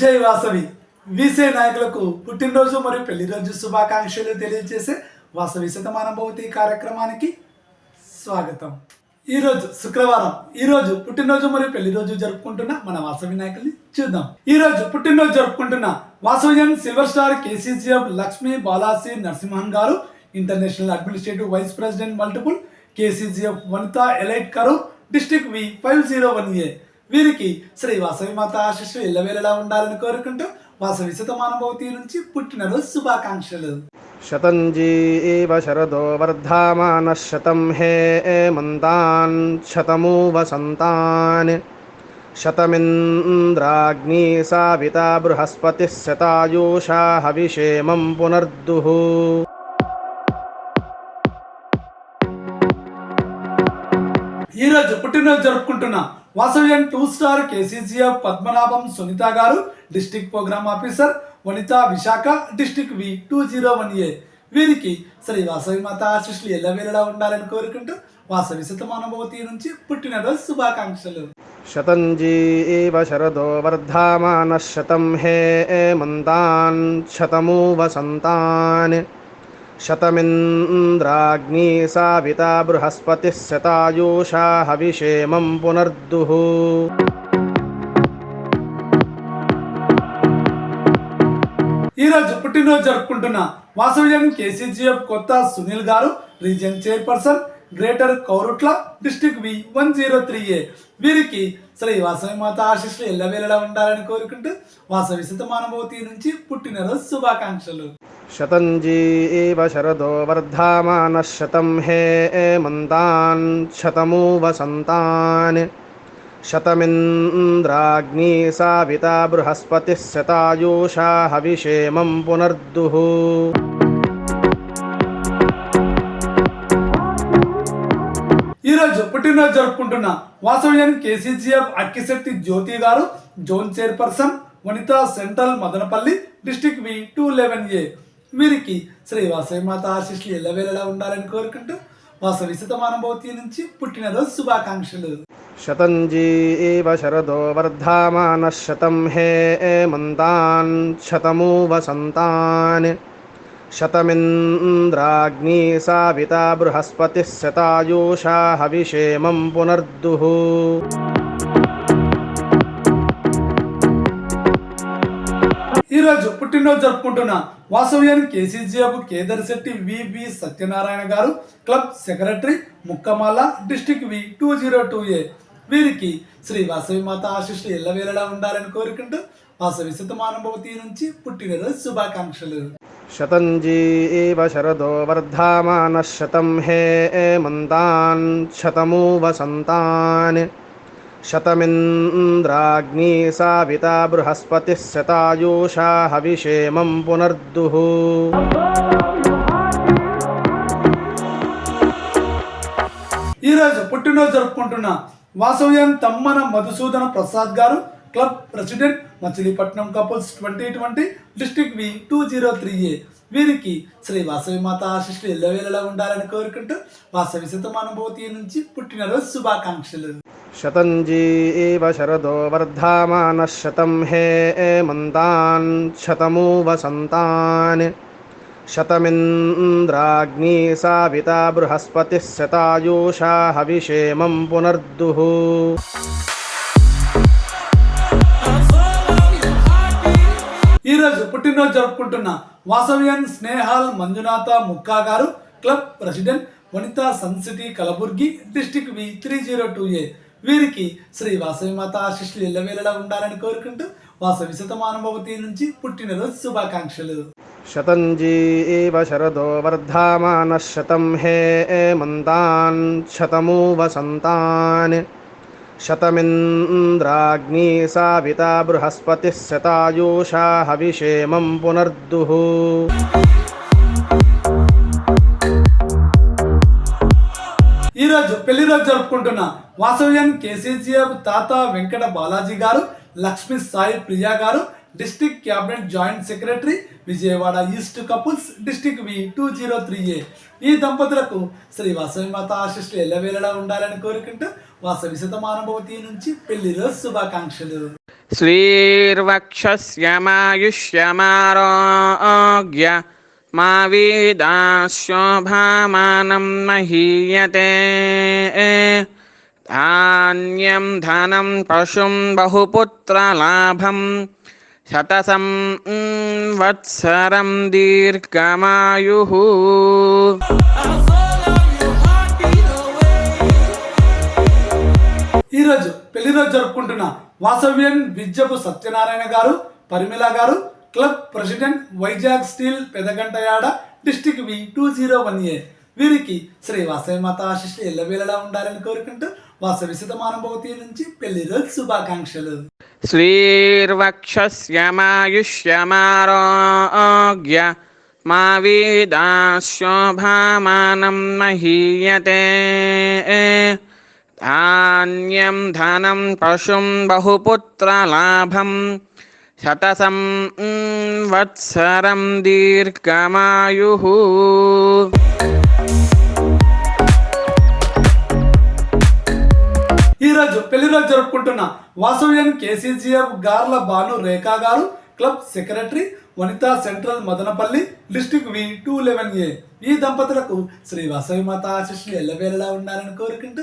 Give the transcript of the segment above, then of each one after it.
జై వాసవి. వీసే నాయకులకు పుట్టినరోజు మరియు పెళ్ళి రోజు శుభాకాంక్షలు తెలియజేసే వాసవి శతమానుభూతి కార్యక్రమానికి స్వాగతం. ఈరోజు శుక్రవారం. ఈరోజు పుట్టినరోజు మరియు పెళ్ళి రోజు జరుపుకుంటున్న మన వాసవి నాయకుల్ని చూద్దాం. ఈ రోజు పుట్టినరోజు జరుపుకుంటున్న Vasavijan silver star KCGF Lakshmi Balasi Narasimhan గారు international administrative vice president multiple KCGF Vanitha elite Karu district V five zero one A. వీరికి శ్రీ వాసవి మాత ఆశిస్సు ఎల్లవేళలా ఉండాలని కోరుకుంటూ వాసవి సుతమానుభూతి నుంచి పుట్టినరోజు శుభాకాంక్షలు. శతంజీ శరదో వర్ధమాన శతం హే మంతాన్ శతమూ వసంతాన్ శతమింద్రాగ్ని సావిత బృహస్పతి శతాయూషా హవిషేమం పునర్దుః. ఈరోజు పుట్టినరోజు జరుపుకుంటున్నా వాసవ్యం two star KCCF Padmanabham Sunitha garu district program officer Vanitha Visakha district V two zero one A. వీరికి శ్రీ వాసవి మాత ఆశిష్లు ఎల్లవేళలా ఉండాలని కోరుకుంటూ వాసవి శతమానుభూతి నుంచి పుట్టినరోజు శుభాకాంక్షలు. శతంజీ శరదో వర్ధమాన శతం హే మంతాన్ శతమూ వసంతాన్ शतमिन्द्राग्नी साविता बृहस्पतिः शतायुषा हविषेमं पुनर्दुः ఈ రోజు పుట్టినరోజు జరుపుకుంటున్న వాసవ్యం KCGF Kotha Sunil garu region chairperson greater Korutla district V one zero three A వీరికి శ్రీ వాసవి మాత ఆశీస్సులు ఎల్లవేళలా ఉండాలని కోరుకుంటూ వాసవి శతమానభవతి నుంచి పుట్టినరోజు శుభాకాంక్షలు शतञ्जीव शरदो वर्धामानः शतं हे मन्तान् शतमु वसन्तान् शतमिन्द्राग्नी साविता बृहस्पतिः शतायुषा हविषेमं पुनर्दुः ఈ రోజు పుట్టినరోజు జరుపుకుంటున్న వాసవ్యం KCGF Akkisetti Jyothi garu zone chairperson Vanitha central Madanapalle district V two eleven A వీరికి శ్రీ వాసవి మాత ఆశీస్సులు ఎల్లవేళలా ఉండాలని కోరుకుంటూ వాసవి సుతమానుభూతి నుంచి పుట్టినరోజు శుభాకాంక్షలు. శతంజీ శరదో వర్ధమాన శతం హే మంతాన్ శతమూ వసంతాన్ శతమింద్రాగ్ని సావిత బృహస్పతి శతాయూషా హవిషేమం పునర్దుహూ ఈరోజు పుట్టినరోజు జరుపుకుంటున్న వాసవ్యాన్ KCGF Kedarshetti VB Satyanarayana garu club secretary Mukkamala district V two zero two A. వీరికి శ్రీ వాసవి మాత ఆశిష్లు ఎల్లవేళలా ఉండాలని కోరుకుంటూ వాసవి శతమానుభవతి నుంచి పుట్టినరోజు శుభాకాంక్షలు. శతంజీ ఏవ శరదో వర్ధమాన శతం హే మంతాన్ శతమూ వసంతాన్ शतमिन्द्राग्नी साविता बृहस्पतिः शतायुषा हविषेमं पुनर्दुः ఈ రోజు పుట్టినరోజు జరుపుకుంటున్న వాసవ్యం Tammana Madhusudana Prasad garu club president Machilipatnam couples twenty twenty district V two zero three A వీరికి శ్రీ వాసవి మాత ఆశిష్లు వేలలో ఉండాలని కోరుకుంటూ వాసవి శతమానుభూతి నుంచి పుట్టినరోజు శుభాకాంక్షలు. శతంజీ ఏవ శరదో వర్ధమాన శతం హే మంతాన్ శతమూ వసంతాన్ శతమింద్రాగ్ని సావిత బృహస్పతి శతాయూషా హవిషేమం పునర్దుః. ఈరోజు పుట్టినరోజు జరుపుకుంటున్న వాసవ్యన్ Snehal Manjunatha Mukka garu club president Vanitha Sun City Kalaburagi district V three zero two A. వీరికి శ్రీ వాసవి మాత ఆశిష్లు ఇళ్ళవేళలా ఉండాలని కోరుకుంటూ వాసవి శతమానుభవతి నుంచి పుట్టినరోజు శుభాకాంక్షలు. శతంజీ ఏవ శరదో వర్ధమాన శతం హే మంతాన్ శతమూ వసంతాన్ शतमिन्द्राग्नी साविता बृहस्पतिः शतायुषा हविषेमं पुनर्दुः ఈ రోజు పెళ్లి రోజు జరుపుకుంటున్న వాసవ్యన్ కేసీజీఎఫ్ తాత వెంకట బాలాజీ గారు Lakshmi Sai Priya garu district cabinet joint secretary Vijayawada east couples district V two zero three A ఈ దంపతులకు శ్రీ వాసవి మాత ఆశిష్లు ఎల్లవేళలా ఉండాలని కోరుకుంటూ వాసవిశతమానుభవతి నుంచి పెళ్ళిలో శుభాకాంక్షలు. శ్రీర్వక్షమాయుష్యమారోగ్య మా వీదాశోభామానం మహీయతే. ధాన్యం ధనం పశుం బహుపుత్రలాభం శతసం వత్సరం దీర్ఘమాయు. ఈరోజు పెళ్ళిరోజు జరుపుకుంటున్న వాసవ్యన్ విద్యపు Satyanarayana garu Parimala garu club president Vizag steel Pedagantyada district V two zero one A. వీరికి శ్రీ వాసవి మాత ఆశిష్లు ఎల్లవేళలా ఉండాలని కోరుకుంటూ వాసవి సుతమానుభవతి నుంచి పెళ్ళి రోజు శుభాకాంక్షలు. శ్రీర్వక్షమాయుష్యమారోగ్య మా వీదాశోభామానం మహీయతే. ధాన్యం ధనం పశుం బహుపుత్రలాభం శతసం వత్సరం దీర్ఘమాయు ఈరోజు పెళ్ళి రోజు జరుపుకుంటున్న వాసవ్యం KCGF Garla Bhanu Rekha garu club secretary Vanitha central Madanapalli district V two eleven A. ఈ దంపతులకు శ్రీ వాసవి మాత ఆశిష్లు ఎల్లవేళలా ఉండాలని కోరుకుంటూ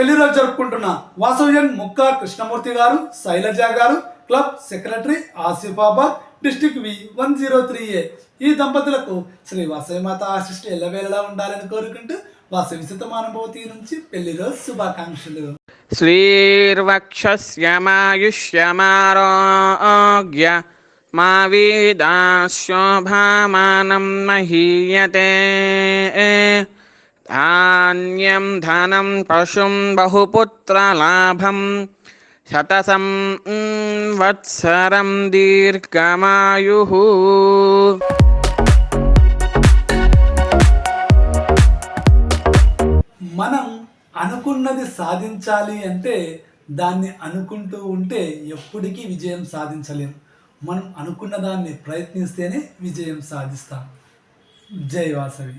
పెళ్ళి రోజు జరుపుకుంటున్న వాసవ్యన్ Mukka Krishnamurthy garu Sailaja garu club secretary Asifabad district V one zero three A. ఈ దంపతులకు శ్రీ వాసవిమాత ఆశిష్టి ఎల్లవేళలా ఉండాలని కోరుకుంటూ వాసవి సుతమానుభూతి నుంచి పెళ్ళి రోజు శుభాకాంక్షలు. శ్రీర్వక్షమాయుష్యమారోగ్య మా వీదాశోభామానం మహీయతే. ధాన్యం ధనం పశుం బహుపుత్రలాభం శతసం వత్సరం దీర్ఘమాయు మనం అనుకున్నది సాధించాలి అంటే దాన్ని అనుకుంటూ ఉంటే ఎప్పటికీ విజయం సాధించలేం. మనం అనుకున్న దాన్ని ప్రయత్నిస్తేనే విజయం సాధిస్తాం. జై వాసవి.